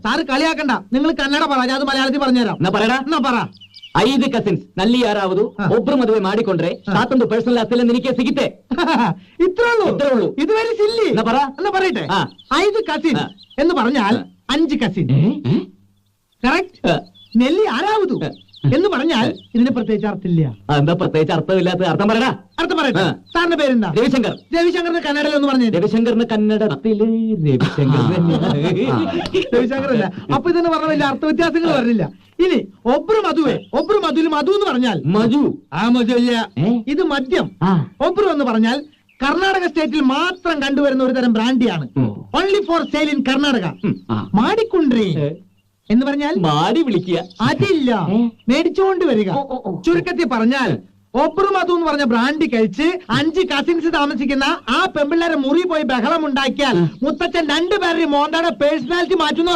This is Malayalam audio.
സാറ് കളിയാക്കണ്ട നിങ്ങൾ കന്നഡ പറ ഞാൻ അത് മലയാളത്തിൽ പറഞ്ഞുതരാം എന്നാ പറയടാ എന്നാ പറ ಐದು ಕಸಿನ್ಸ್ ನಲ್ಲಿ ಯಾರಾವುದು ಹಾ. ಒಬ್ರು ಮದುವೆ ಮಾಡಿಕೊಂಡ್ರೆ ಹಾ. ತಾತೊಂದು ಪರ್ಸನಲ್ ಅಸಲ ನಿನಗೆ ಸಿಗುತ್ತೆ ഇത്രേ ഉള്ളൂ ഇത്രേ ഉള്ളൂ. ഇത് വരെ സില്ലി എന്നാ പറ. എന്നാ പറയട്ടെ ആ. ഐത് കസിൻ ആ. എന്ന് പറഞ്ഞാൽ ആ. അഞ്ച് കസിൻ കറക്റ്റ് ആ. നെല്ലി ആരാവതു ആ. എന്ന് പറഞ്ഞാൽ ഇതിന് പ്രത്യേകിച്ച് അർത്ഥമില്ല. എന്താ പ്രത്യേകിച്ച് അർത്ഥമില്ലാത്ത അർത്ഥം പറയടാ. അർത്ഥം പറയട്ടെ. സാറിന്റെ പേരെന്താ? രവിശങ്കർ. രവിശങ്കറിന്റെ കന്നഡയിൽ ഒന്ന് പറഞ്ഞു രവിശങ്കറിന് കന്നഡ രവിശങ്കർ രവിശങ്കർ അല്ല അപ്പൊ ഇതെന്ന് പറഞ്ഞ വലിയ അർത്ഥ വ്യത്യാസങ്ങൾ വരില്ല. ഇനി ഒബ്രു മധുവേ ഒബ്രു മധുവിൽ മധു എന്ന് പറഞ്ഞാൽ മധു. ആ മധു ഇല്ല ഇത് മദ്യം. ഒബ്രു എന്ന് പറഞ്ഞാൽ കർണാടക സ്റ്റേറ്റിൽ മാത്രം കണ്ടുവരുന്ന ഒരു തരം ബ്രാൻഡിയാണ്. Only for sale in Karnataka മാടിക്കുണ്ടി? എന്ന് പറഞ്ഞാൽ മാടി വിളിക്കുക. അതില്ല? മേടിച്ചുകൊണ്ട് വരിക. ചുരുക്കത്തിൽ പറഞ്ഞാൽ ഒബ്രു മധു എന്ന് പറഞ്ഞ ബ്രാൻഡ് കഴിച്ച് അഞ്ച് കസിൻസ് താമസിക്കുന്ന ആ പെമ്പിള്ളേരെ മുറി പോയി ബഹളം ഉണ്ടാക്കിയാൽ മുത്തച്ഛൻ രണ്ടുപേരുടെ മോന്തയുടെ പേഴ്സണാലിറ്റി മാറ്റുന്ന